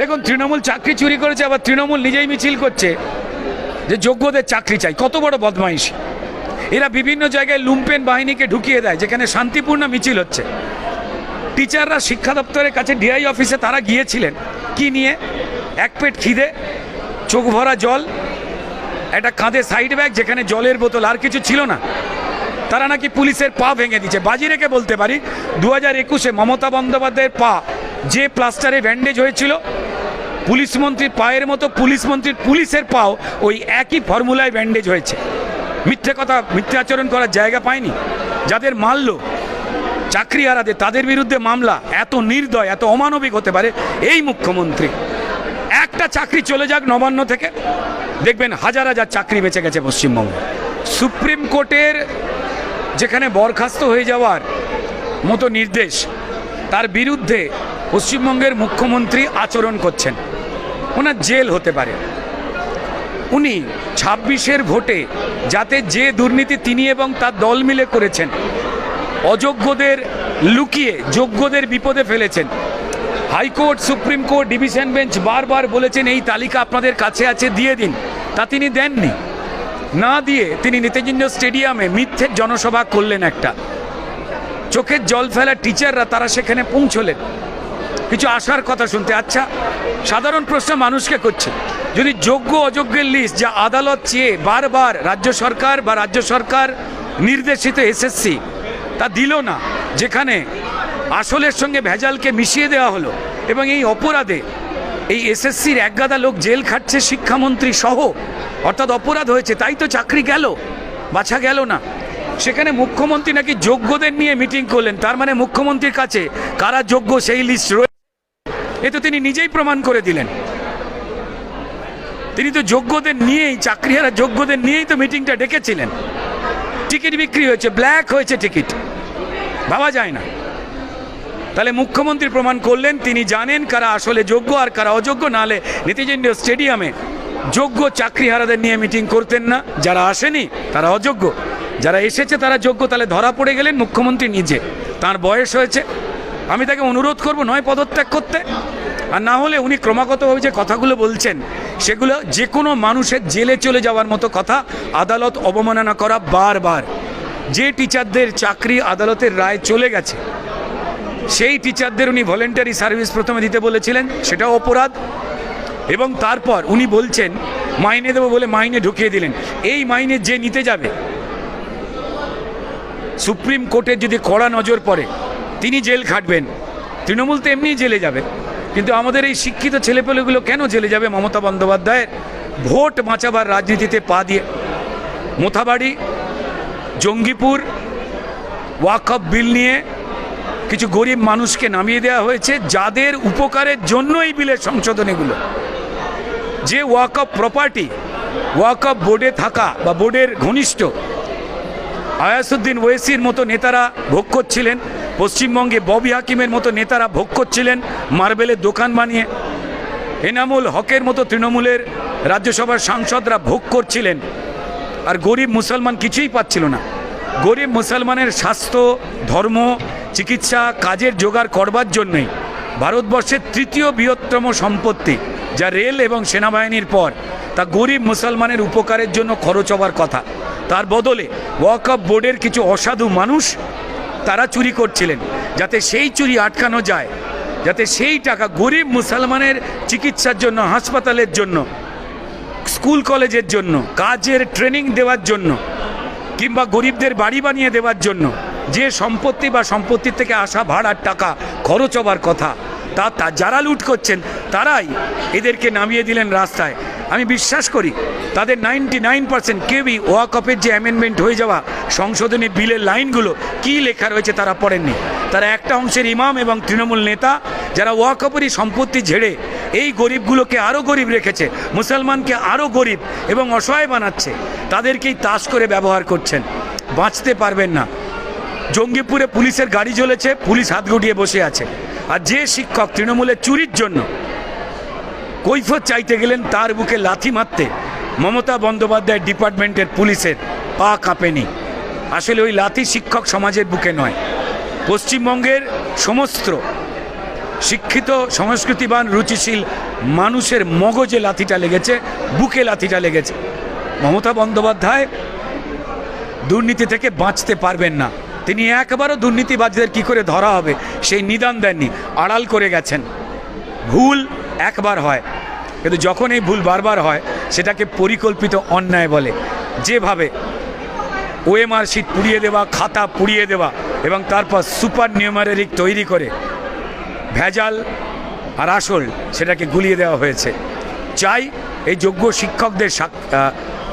দেখুন, তৃণমূল চাকরি চুরি করেছে, আবার তৃণমূল নিজেই মিছিল করছে। যে যোগ্যদের চাকরি চাই, কত বড় বদমাইশ। এরা বিভিন্ন জায়গায় লুম্পেন বাহিনীকে ঢুকিয়ে দেয়, যেখানে শান্তিপূর্ণ মিছিল হচ্ছে। টিচাররা শিক্ষা দপ্তরের কাছে ডিআই অফিসে তারা গিয়েছিলেন। কি নিয়ে? এক পেট খিদে, চোখ ভরা জল, একটা কাঁধে সাইড ব্যাগ যেখানে জলের বোতল আর কিছু ছিল না। তারা নাকি পুলিশের পা ভেঙে দিচ্ছে বাজি রেখে বলতে পারি দু হাজার একুশে মমতা বন্দ্যোপাধ্যায়ের পা যে প্লাস্টারে ব্যান্ডেজ হয়েছিল পুলিশ মন্ত্রীর পায়ের মতো পুলিশ মন্ত্রীর পুলিশের পাও ওই একই ফর্মুলায় ব্যান্ডেজ হয়েছে। মিথ্যে কথা, মিথ্যে আচরণ করার জায়গা পায়নি। যাদের মারলো চাকরি হারাতে তাদের বিরুদ্ধে মামলা, এত নির্দয়, এত অমানবিক হতে পারে এই মুখ্যমন্ত্রী। একটা চাকরি চলে যাক নবান্ন থেকে। দেখবেন হাজার হাজার চাকরি বেঁচে গেছে পশ্চিমবঙ্গে। সুপ্রিম কোর্টের যেখানে বরখাস্ত হয়ে যাওয়ার মতো নির্দেশ, তার বিরুদ্ধে পশ্চিমবঙ্গের মুখ্যমন্ত্রী আচরণ করছেন। ওনার জেল হতে পারে। উনি ছাব্বিশের ভোটে যাতে যে দুর্নীতি তিনি এবং তার দল মিলে করেছেন, অযোগ্যদের লুকিয়ে, যোগ্যদের বিপদে ফেলেছেন। High court, supreme court, division bench বারবার বলেছেন, এই তালিকা আপনাদের কাছে আছে, দিয়ে দিন। তা তিনি দেননি। না দিয়ে তিনি নেতাজিন্দ স্টেডিয়ামে মিথ্যের জনসভা করলেন একটা। চোখের জল ফেলা টিচাররা তারা সেখানে পৌঁছলেন। কিছু আসার কথা শুনতে। আচ্ছা সাধারণ প্রশ্ন মানুষকে করছে। যদি যোগ্য অযোগ্যের লিস্ট যা আদালত চেয়ে বারবার রাজ্য সরকার বা রাজ্য সরকার নির্দেশিত এসএসসি তা দিল না, যেখানে আসলের সঙ্গে ভেজালকে মিশিয়ে দেওয়া হলো এবং এই অপরাধে এই এসএসসির একগাদা লোক জেল খাটছে শিক্ষামন্ত্রী সহ, অর্থাৎ অপরাধ হয়েছে, তাই তো চাকরি গেল, বাছা গেল না। সেখানে মুখ্যমন্ত্রী নাকি যোগ্যদের নিয়ে মিটিং করলেন, তার মানে মুখ্যমন্ত্রীর কাছে কারা যোগ্য সেই লিস্ট রয়েছে এ তো তিনি নিজেই প্রমাণ করে দিলেন। তিনি তো যোগ্যদের নিয়েই, চাকরিহারা যোগ্যদের নিয়েই তো মিটিংটা ডেকেছিলেন। টিকিট বিক্রি হয়েছে, ব্ল্যাক হয়েছে টিকিট। ভাবা যায় না। তাহলে মুখ্যমন্ত্রী প্রমাণ করলেন, তিনি জানেন কারা আসলে যোগ্য আর কারা অযোগ্য নালে নীতিজেন্দ্র স্টেডিয়ামে যোগ্য চাকরিহারাদের নিয়ে মিটিং করতেন না। যারা আসেনি, তারা অযোগ্য। যারা এসেছে, তারা যোগ্য। তাহলে ধরা পড়ে গেলেন মুখ্যমন্ত্রী নিজে। তার বয়স হয়েছে। আমি তাকে অনুরোধ করব, নয় পদত্যাগ করতে। আর না হলে উনি ক্রমাগতভাবে যে কথাগুলো বলছেন, সেগুলো যে কোনো মানুষের জেলে চলে যাওয়ার মতো কথা আদালত অবমাননা করা বারবার। যে টিচারদের চাকরি আদালতের রায় চলে গেছে, সেই টিচারদের উনি ভলেন্টারি সার্ভিস প্রথমে দিতে বলেছিলেন সেটাও অপরাধ। এবং তারপর উনি বলছেন, মাইনে দেবো বলে মাইনে ঢুকিয়ে দিলেন। এই মাইনে যে নিতে যাবে সুপ্রিম কোর্টের যদি কড়া নজর পড়ে, তিনি জেল খাটবেন। তৃণমূল তো এমনিই জেলে যাবে। কিন্তু আমাদের এই শিক্ষিত ছেলেপেলেগুলো কেন জেলে যাবে মমতা বন্দ্যোপাধ্যায়ের? ভোট বাঁচাবার রাজনীতিতে পা দিয়ে। মোথাবাড়ি, জঙ্গিপুর ওয়াকফ বিল নিয়ে কিছু গরিব মানুষকে নামিয়ে দেওয়া হয়েছে, যাদের উপকারের জন্য এই বিলের সংশোধনীগুলো। যে ওয়াকফ প্রপার্টি ওয়াকফ বোর্ডে থাকা বা বোর্ডের ঘনিষ্ঠ আয়াসুদ্দিন ওয়েসির মতো নেতারা ভোগ করছিলেন, পশ্চিমবঙ্গে ববি হাকিমের মতো নেতারা ভোগ করছিলেন, মার্বেলের দোকান বানিয়ে। এনামুল হকের মতো তৃণমূলের রাজ্যসভার সাংসদরা ভোগ করছিলেন। আর গরিব মুসলমান কিছুই পাচ্ছিল না। গরিব মুসলমানের স্বাস্থ্য, ধর্ম, চিকিৎসা, কাজের জোগাড় করবার জন্যই ভারতবর্ষের তৃতীয় বৃহত্তম সম্পত্তি, যা রেল এবং সেনাবাহিনীর পর। তা গরিব মুসলমানের উপকারের জন্য খরচ হওয়ার কথা। তার বদলে ওয়াকফ বোর্ডের কিছু অসাধু মানুষ তারা চুরি করছিলেন, যাতে সেই চুরি আটকানো যায়, যাতে সেই টাকা গরিব মুসলমানের চিকিৎসার জন্য, হাসপাতালের জন্য স্কুল কলেজের জন্য, কাজের ট্রেনিং দেওয়ার জন্য, কিংবা গরিবদের বাড়ি বানিয়ে দেওয়ার জন্য, যে সম্পত্তি বা সম্পত্তির থেকে আসা ভাড়ার টাকা, খরচ হবার কথা, তা তা যারা লুট করছেন, তারাই এদেরকে নামিয়ে দিলেন রাস্তায়। আমি বিশ্বাস করি, তাদের নাইনটি নাইন পার্সেন্ট কেউই ওয়াকপের যে অ্যামেন্ডমেন্ট হয়ে যাওয়া সংশোধনী বিলের লাইনগুলো কি লেখা রয়েছে তারা পড়েননি। তারা একটা অংশের ইমাম এবং তৃণমূল নেতা যারা ওয়াকপেরই সম্পত্তি ঝেড়ে এই গরিবগুলোকে আরও গরিব রেখেছে, মুসলমানকে আরও গরিব এবং অসহায় বানাচ্ছে, তাদেরকেই তাস করে ব্যবহার করছেন। বাঁচতে পারবেন না। জঙ্গিপুরে পুলিশের গাড়ি জ্বলেছে, পুলিশ হাত গুটিয়ে বসে আছে। আর যে শিক্ষক তৃণমূলের চুরির জন্য কৈফত চাইতে গেলেন তার বুকে লাথি মারতে। মমতা বন্দ্যোপাধ্যায় ডিপার্টমেন্টের পুলিশের পা কাঁপেনি। আসলে ওই লাথি শিক্ষক সমাজের বুকে নয়। পশ্চিমবঙ্গের সমস্ত শিক্ষিত, সংস্কৃতিবান, রুচিশীল মানুষের মগজে লাথিটা লেগেছে, বুকে লাথিটা লেগেছে। মমতা বন্দ্যোপাধ্যায় দুর্নীতি থেকে বাঁচতে পারবেন না। তিনি একবারও দুর্নীতিবাজদের কি করে ধরা হবে, সেই নিদান দেননি। আড়াল করে গেছেন। ভুল একবার হয়, কিন্তু যখন এই ভুল বারবার হয়, সেটাকে পরিকল্পিত অন্যায় বলে। যেভাবে ওএমআর শিট পুড়িয়ে দেওয়া, খাতা পুড়িয়ে দেওয়া, এবং তারপর সুপার নিউমারেরিক তৈরি করে ভেজাল আর আসল সেটাকে গুলিয়ে দেওয়া হয়েছে। চাই এই যোগ্য শিক্ষকদের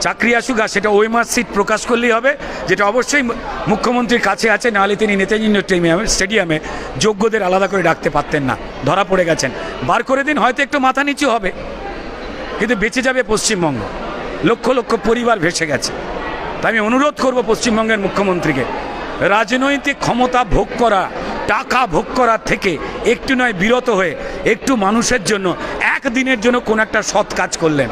চাকরি আসুক, আর সেটা ওএমআর সিট প্রকাশ করলেই হবে, যেটা অবশ্যই মুখ্যমন্ত্রীর কাছে আছে, নাহলে তিনি নেতাজি স্টেডিয়ামে স্টেডিয়ামে যোগ্যদের আলাদা করে ডাকতে পারতেন না, ধরা পড়ে গেছেন। বার করে দিন, হয়তো একটু মাথা নিচু হবে, কিন্তু বেঁচে যাবে পশ্চিমবঙ্গ। লক্ষ লক্ষ পরিবার ভেসে গেছে। তাই আমি অনুরোধ করব পশ্চিমবঙ্গের মুখ্যমন্ত্রীকে, রাজনৈতিক ক্ষমতা ভোগ করা, টাকা ভোগ করার থেকে একটু নয়, বিরত হয়ে একটু মানুষের জন্য, একদিনের জন্য কোন একটা সৎ কাজ করলেন।